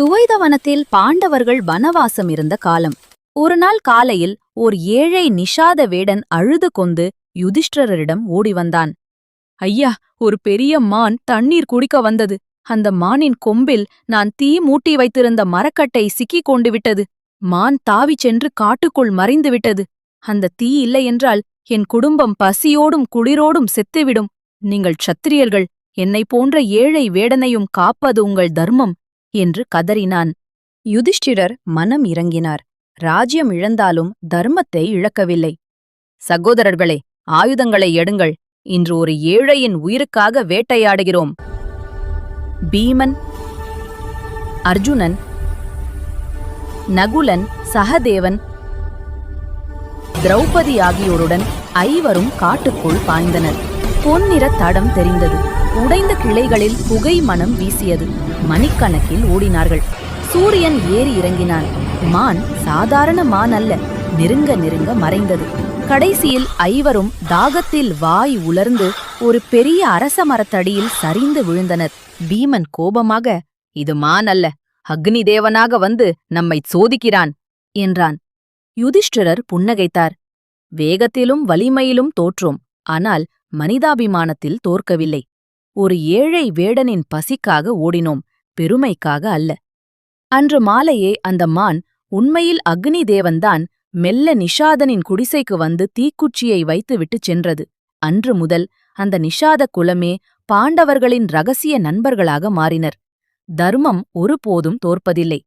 துவைதவனத்தில் பாண்டவர்கள் வனவாசம் இருந்த காலம். ஒரு நாள் காலையில் ஓர் ஏழை நிஷாத வேடன் அழுது கொண்டு யுதிஷ்டரரிடம் ஓடி வந்தான். ஐயா ஒரு பெரிய மான் தண்ணீர் குடிக்க வந்தது. அந்த மானின் கொம்பில் நான் தீ மூட்டி வைத்திருந்த மரக்கட்டை சிக்கிக் கொண்டு விட்டது. மான் தாவிச் சென்று காட்டுக்குள் மறைந்து விட்டது. அந்த தீ இல்லையென்றால் என் குடும்பம் பசியோடும் குளிரோடும் செத்துவிடும். நீங்கள் க்ஷத்திரியர்கள். என்னைப் போன்ற ஏழை வேடனையும் காப்பது உங்கள் தர்மம். என்று கதறினான். யுதிஷ்டிரர் மனம் இறங்கினார். ராஜ்யம் இழந்தாலும் தர்மத்தை இழக்கவில்லை. சகோதரர்களே ஆயுதங்களை எடுங்கள். இன்று ஒரு ஏழையின் உயிருக்காக வேட்டையாடுகிறோம். பீமன் அர்ஜுனன் நகுலன் சகதேவன் திரௌபதி ஆகியோருடன் ஐவரும் காட்டுக்குள் பாய்ந்தனர். பொன்னிற தடம் தெரிந்தது. உடைந்த கிளைகளில் புகை மனம் வீசியது. மணிக்கணக்கில் ஓடினார்கள். சூரியன் ஏறி இறங்கினான். மான் சாதாரண மான் அல்ல. நெருங்க நெருங்க மறைந்தது. கடைசியில் ஐவரும் தாகத்தில் வாய் உலர்ந்து ஒரு பெரிய அரச மரத்தடியில் சரிந்து விழுந்தனர். பீமன் கோபமாக இது மான் அல்ல. அக்னி தேவனாக வந்து நம்மை சோதிக்கிறான் என்றான். யுதிஷ்டிரர் புன்னகைத்தார். வேகத்திலும் வலிமையிலும் தோற்றோம். ஆனால் மனிதாபிமானத்தில் தோற்கவில்லை. ஒரு ஏழை வேடனின் பசிக்காக ஓடினோம் பெருமைக்காக அல்ல. அன்று மாலையே அந்த மான் உண்மையில் அக்னி தேவன்தான் மெல்ல நிஷாதனின் குடிசைக்கு வந்து தீக்குச்சியை வைத்துவிட்டுச் சென்றது. அன்று முதல் அந்த நிஷாத குலமே பாண்டவர்களின் ரகசிய நண்பர்களாக மாறினர். தர்மம் ஒருபோதும் தோற்பதில்லை.